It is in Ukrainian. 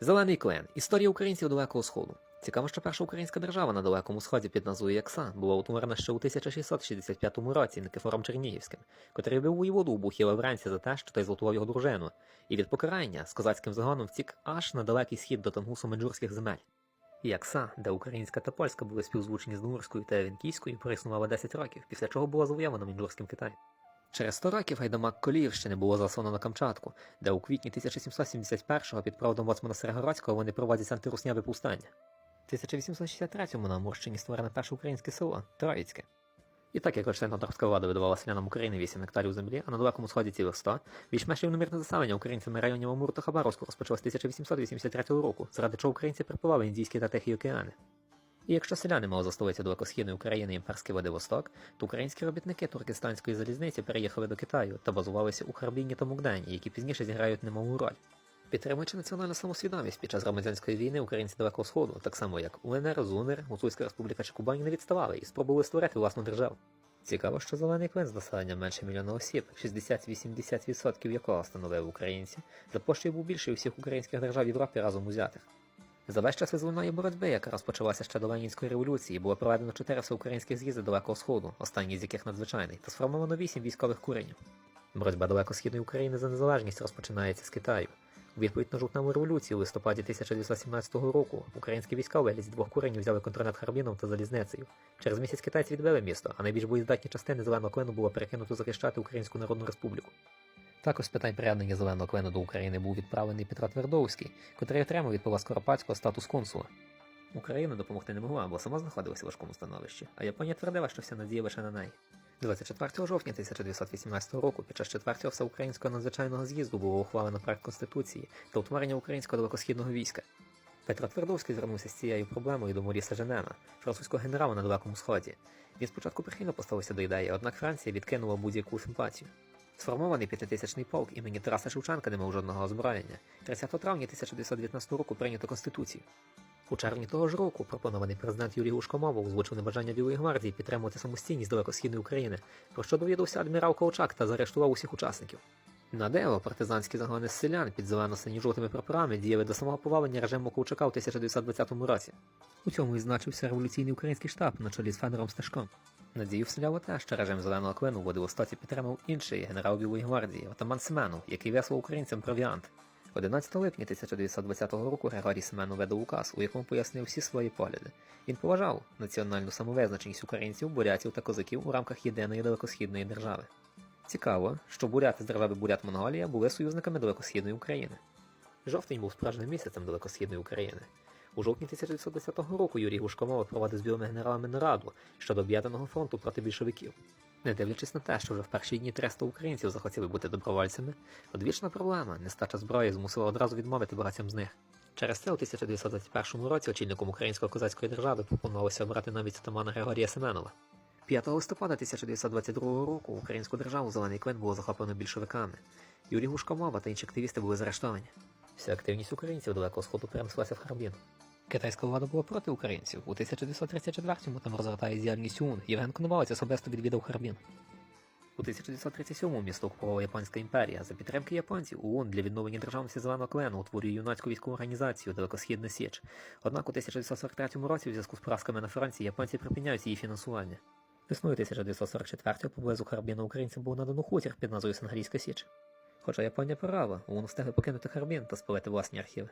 Зелений клен. Історія українців Далекого Сходу. Цікаво, що перша українська держава на Далекому Сході під назвою Якса була утворена ще у 1665 році Никифором Чернігівським, котрий бив воєводу у Бухі Лавренці за те, що той злотував його дружину, і від покарання з козацьким загоном втік аж на далекий схід до Тангусу Меджурських земель. Якса, де українська та польська були співзвучні з Думурською та Вінкійською, проіснувала 10 років, після чого була завойована Мінджурським Китаєм. Через 100 років гайдамак Коліївщини було заслано на Камчатку, де у квітні 1771-го під проводом боцмана Серегородського вони проводять антирусняве повстання. В 1863-му на Амурщині створене перше українське село Троїцьке. І так як Константинопольська влада видавала селянам України 8 гектарів землі, а на далекому сході цілих 100, більш-менш рівномірне заселення українцями районів Амуру та Хабаровську розпочалось 1883 року, заради чого українці припливали Індійські та Тихі океани. І якщо селяни мали за столицю далекосхідної України імперський Владивосток, то українські робітники туркестанської залізниці переїхали до Китаю та базувалися у Харбіні та Мукдені, які пізніше зіграють немалу роль. Підтримуючи національну самосвідомість під час громадянської війни, українці Далекого Сходу, так само як УНР, ЗУНР, Гуцульська республіка чи Кубані не відставали і спробували створити власну державу. Цікаво, що зелений клин з населенням менше мільйона осіб, 60-80% якого становили українці, за площею був більший усіх українських держав Європі разом узятих. За весь час визвольної боротьби, яка розпочалася ще до Ленінської революції, було проведено чотири всеукраїнських з'їзди Далекого Сходу, останній з яких надзвичайний, та сформовано вісім військових куренів. Боротьба далекосхідної України за незалежність розпочинається з Китаю. У відповідь на жовтневу революцію у листопаді 1917 року українські війська у вигляді двох куренів взяли контроль над Харбіном та залізницею. Через місяць китайці відбили місто, а найбільш боєздатні частини зеленого клину було перекинуто захищати Українську Народну Республіку. Також з питань приєднання зеленого клину до України був відправлений Петро Твердовський, котрий отримав від Павла Скоропадського статус консула. Україна допомогти не могла, бо сама знаходилася в важкому становищі, а Японія твердила, що вся надія лише на неї. 24 жовтня 1918 року під час 4 всеукраїнського надзвичайного з'їзду було ухвалено проект Конституції та утворення українського далекосхідного війська. Петро Твердовський звернувся з цією проблемою до Моріса Женена, французького генерала на Далекому Сході. Він спочатку прихильно поставився до ідеї, однак Франція відкинула будь-яку симпатію. Сформований п'ятитисячний полк імені Тараса Шевченка не мав жодного озброєння. 30 травня 1919 року прийнято Конституцію. У червні того ж року пропонований президент Юрій Ушкомову озвучив небажання Білої гвардії підтримувати самостійність далекосхідної України, про що довідався адмірал Колчак та заарештував усіх учасників. На диво партизанські загони селян під зелено-сині-жовтими прапорами діяли до самого повалення режиму Колчака у 1920 році. У цьому відзначився революційний український штаб на чолі з Федором Стешком. Надію вселяло те, що режим зеленого клину у Владивостоці підтримав інший генерал Білої гвардії Отаман Семенов, який веслав українцям провіант. 11 липня 1920 року Григорій Семенов видав указ, у якому пояснив всі свої погляди. Він поважав національну самовизначеність українців, бурятів та козаків у рамках єдиної далекосхідної держави. Цікаво, що буряти з держави Бурят Монголія були союзниками далекосхідної України. Жовтень був справжнім місяцем далекосхідної України. У жовтні 1910 року Юрій Гушкомов проводив з білими генералами нараду щодо об'єднаного фронту проти більшовиків. Не дивлячись на те, що вже в перші дні 300 українців захотіли бути добровольцями, одвічна проблема нестача зброї змусила одразу відмовити багатьом з них. Через це у 1921 році очільником української козацької держави пропонувалося обрати навіть отамана Григорія Семенова. 5 листопада 1922 року українську державу Зелений Клин було захоплено більшовиками. Юрій Гушкомова та інші активісти були заарештовані. Вся активність українців далекого сходу перенеслася в Харбін. Китайська влада була проти українців. У 1934-му там розгортає діяльність ОУН. Євген Коновалець особисто відвідав Харбін. У 1937-му місто окупувала Японська імперія. За підтримки японців ОУН для відновлення державності зеленого клену утворює юнацьку військову організацію Далекосхідна Січ. Однак у 1943 році, в зв'язку з поразками на фронті, японці припиняють її фінансування. Весною 1944 поблизу Харбіна українцям був надано хутір під назвою Сангрійська Січ. Хоча Японія права, вони встигли покинути Харбін та спалити власні архіви.